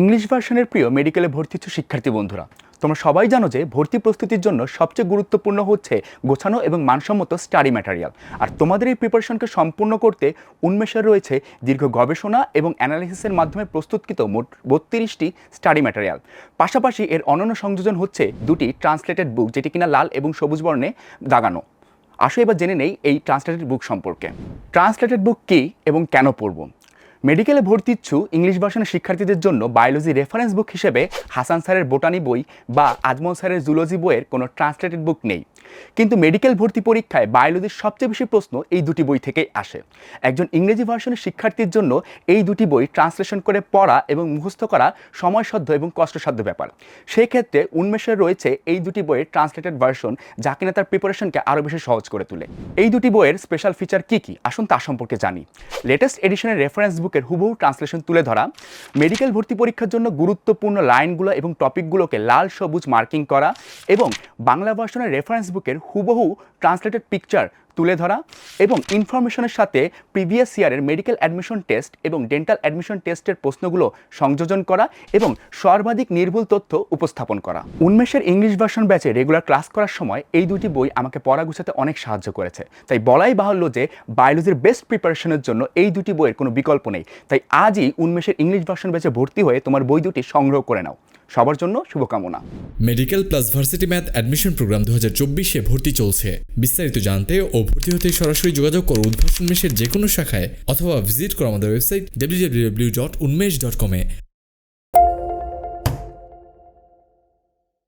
English ভার্সনের প্রিয় মেডিকেলে ভর্তি হচ্ছে শিক্ষার্থী বন্ধুরা। তোমরা সবাই জানো যে ভর্তি প্রস্তুতির জন্য সবচেয়ে গুরুত্বপূর্ণ হচ্ছে গোছানো এবং মানসম্মত স্টাডি ম্যাটেরিয়াল। আর তোমাদের এই প্রিপারেশনকে সম্পূর্ণ করতে উন্মেষের রয়েছে দীর্ঘ গবেষণা এবং অ্যানালিসিসের মাধ্যমে প্রস্তুতকৃত মোট বত্রিশটি স্টাডি ম্যাটেরিয়াল। পাশাপাশি এর অনন্য সংযোজন হচ্ছে দুটি ট্রান্সলেটেড বুক, যেটি কিনা লাল এবং সবুজ বর্ণে দাগানো। আসো এবার জেনে নেই এই ট্রান্সলেটেড বুক সম্পর্কে। ট্রান্সলেটেড বুক কী এবং কেন পড়ব? মেডিকেলে ভর্তি ইচ্ছু ইংলিশ ভাষণের শিক্ষার্থীদের জন্য বায়োলজি রেফারেন্স বুক হিসেবে হাসান স্যারের বোটানি বই বা আজমল স্যারের জুলজি বইয়ের কোনো ট্রান্সলেটেড বুক নেই। কিন্তু মেডিকেল ভর্তি পরীক্ষায় বায়োলজির সবচেয়ে বেশি প্রশ্ন এই দুটি বই থেকেই আসে। একজন ইংরেজি ভার্সনের শিক্ষার্থীর জন্য এই দুটি বই ট্রান্সলেশন করে পড়া এবং মুখস্থ করা সময়সাধ্য এবং কষ্টসাধ্য ব্যাপার। সেই ক্ষেত্রে উন্মেষের রয়েছে এই দুটি বইয়ের ট্রান্সলেটেড ভার্সন যা কিনা তার প্রিপারেশনকে আরও বেশি সহজ করে তোলে। এই দুটি বইয়ের স্পেশাল ফিচার কী কী? আসুন তা সম্পর্কে জানি। লেটেস্ট এডিশনের রেফারেন্স বুকের হুবহু ট্রান্সলেশন তুলে ধরা। মেডিকেল ভর্তি পরীক্ষার জন্য গুরুত্বপূর্ণ লাইনগুলো এবং টপিকগুলোকে লাল সবুজ মার্কিং করা এবং বাংলা ভার্সনের রেফারেন্স বুকের হুবহু ট্রান্সলেটেড পিকচার তুলে ধরা এবং ইনফরমেশনের সাথে প্রিভিয়াস ইয়ারের মেডিকেল অ্যাডমিশন টেস্ট এবং ডেন্টাল অ্যাডমিশন টেস্টের প্রশ্নগুলো সংযোজন করা এবং সর্বাধিক নির্ভুল তথ্য উপস্থাপন করা। উন্মেষের ইংলিশ ভার্সন ব্যাচে রেগুলার ক্লাস করার সময় এই দুটি বই আমাকে পড়া গুছাতে অনেক সাহায্য করেছে। তাই বলাই বাহুল্য যে বায়োলজির বেস্ট প্রিপারেশনের জন্য এই দুটি বইয়ের কোনো বিকল্প নেই। তাই আজই উন্মেষের ইংলিশ ভার্সন ব্যাচে ভর্তি হয়ে তোমার বই দুটি সংগ্রহ করে নাও। সবার জন্য শুভকামনা। Medical plus varsity math admission program দু হাজার চব্বিশে ভর্তি চলছে। বিস্তারিত জানতে ও ভর্তি হতে সরাসরি যোগাযোগ করো উদ্ভাস উন্মেষের যে কোনো শাখায় অথবা ভিজিট করো আমাদের website W W dot Unmesh dot কমে